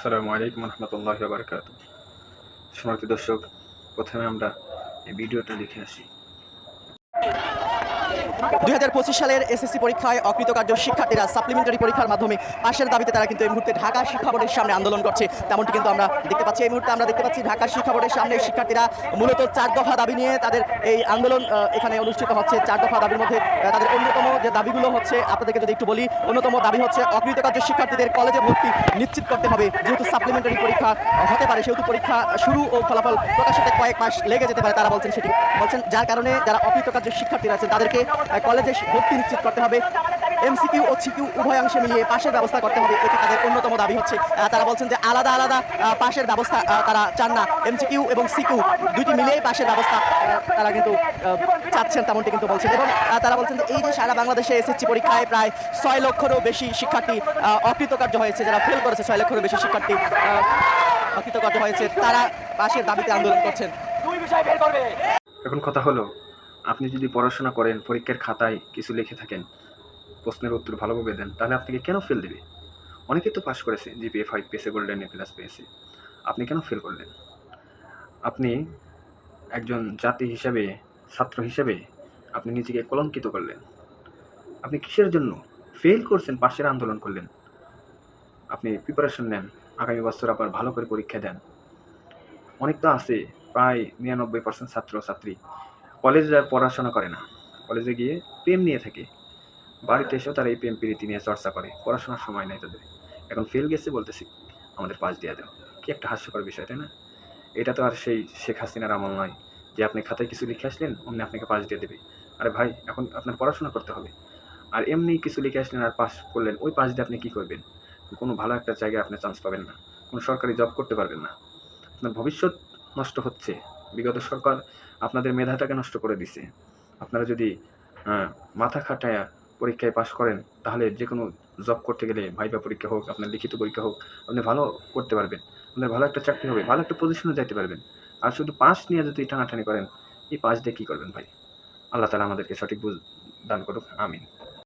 আসসালামু আলাইকুম রহমতুল্লাহ বারকাত সম্মানিত দর্শক প্রথমে আমরা এই ভিডিওটা লিখে আসি। দুই হাজার পঁচিশ সালের এসএসসি পরীক্ষায় অকৃতকার্য শিক্ষার্থীরা সাপ্লিমেন্টারি পরীক্ষার মাধ্যমে পাশের দাবিতে তারা কিন্তু এই মুহূর্তে ঢাকা শিক্ষা বোর্ডের সামনে আন্দোলন করছে। তেমনটি কিন্তু আমরা দেখতে পাচ্ছি। এই মুহূর্তে আমরা দেখতে পাচ্ছি ঢাকা শিক্ষা বোর্ডের সামনে শিক্ষার্থীরা মূলত চার দফা দাবি নিয়ে তাদের এই আন্দোলন এখানে অনুষ্ঠিত হচ্ছে। চার দফা দাবির মধ্যে তাদের অন্যতম যে দাবিগুলো হচ্ছে, আপনাদেরকে যদি একটু বলি, অন্যতম দাবি হচ্ছে অকৃতকার্য শিক্ষার্থীদের কলেজে ভর্তি নিশ্চিত করতে হবে। যেহেতু সাপ্লিমেন্টারি পরীক্ষা হতে পারে, সেহেতু পরীক্ষা শুরু ও ফলাফল প্রকাশিতে কয়েক মাস লেগে যেতে পারে, তারা বলছেন সেটি। বলছেন, যার কারণে যারা অকৃতকার্য শিক্ষার্থীরা আছেন, তাদেরকে কলেজে ভর্তি নিশ্চিত করতে হবে। এমসিকিউ ও সিকিউ উভয়াংশে মিলিয়ে পাশের ব্যবস্থা করতে হবে। এটি তাদের অন্যতম দাবি হচ্ছে। তারা বলছেন যে আলাদা আলাদা পাশের ব্যবস্থা আহ, তারা চান না। এমসিকিউ এবং সিকিউ দুইটি মিলিয়েই পাশের ব্যবস্থা তারা কিন্তু চাচ্ছেন তেমনটি কিন্তু বলছেন। এবং তারা বলছেন যে এই যে সারা বাংলাদেশে এসএসসি পরীক্ষায় প্রায় ছয় লক্ষেরও বেশি শিক্ষার্থী আহ, অকৃতকার্য হয়েছে। যারা ফেল করেছে ছয় লক্ষেরও বেশি শিক্ষার্থী অকৃতকার্য হয়েছে। তারা পাশের দাবিতে আন্দোলন করছেন। এখন কথা হলো আপনি যদি পড়াশোনা করেন, পরীক্ষার খাতায় কিছু লিখে থাকেন, প্রশ্নের উত্তর ভালোভাবে দেন, তাহলে আপনাকে কেন ফেল দেবে? অনেকে তো পাশ করেছে জিপিএ ফাইভ পেয়েছে গোল্ডেন এ প্লাস পেয়েছে। আপনি কেন ফেল করলেন? আপনি একজন জাতি হিসাবে, ছাত্র হিসাবে আপনি নিজেকে কলঙ্কিত করলেন। আপনি কিসের জন্য ফেল করছেন, পাশের আন্দোলন করলেন? আপনি প্রিপারেশন নেন, আগামী বছর আবার ভালো করে পরীক্ষা দেন। অনেক তো আছে, প্রায় নিরানব্বই পার্সেন্ট ছাত্র ছাত্রী কলেজে পড়াশোনা করে না। কলেজে গিয়ে প্রেম নিয়ে থাকে। বাড়িতে এসেও তারা এই প্রেম প্রীতি নিয়ে চর্চা করে। পড়াশোনার সময় নেই তাদের। এখন ফেল গেছে বলতেছি, আমাদের পাশ দিয়ে দাও। কি একটা হাস্যকর বিষয়, তাই না? এটা তো আর সেই শেখ হাসিনার আমল নয় যে আপনি খাতায় কিছু লিখে আসলেন, অমনি আপনাকে পাশ দিয়ে দেবে। আরে ভাই, এখন আপনার পড়াশোনা করতে হবে। আর এমনি কিছু লিখে আসলেন আর পাস করলেন, ওই পাশ দিয়ে আপনি কী করবেন? কোনো ভালো একটা জায়গায় আপনি চান্স পাবেন না। কোনো সরকারি জব করতে পারবেন না। আপনার ভবিষ্যৎ নষ্ট হচ্ছে। বিগত সরকার আপনাদের মেধাটাকে নষ্ট করে দিছে। আপনারা যদি মাথা খাটায়া পরীক্ষায় পাশ করেন, তাহলে যে কোনো জব করতে গেলে ভাইবা পরীক্ষা হোক, আপনার লিখিত পরীক্ষা হোক, আপনি ভালো করতে পারবেন। আপনার ভালো একটা চাকরি হবে, ভালো একটা পজিশনে যাইতে পারবেন। আর শুধু পাস নিয়ে যদি টানাটানি করেন, এই পাস দিয়ে কী করবেন ভাই? আল্লাহ তালা আমাদেরকে সঠিক বুঝ দান করুক, আমিন।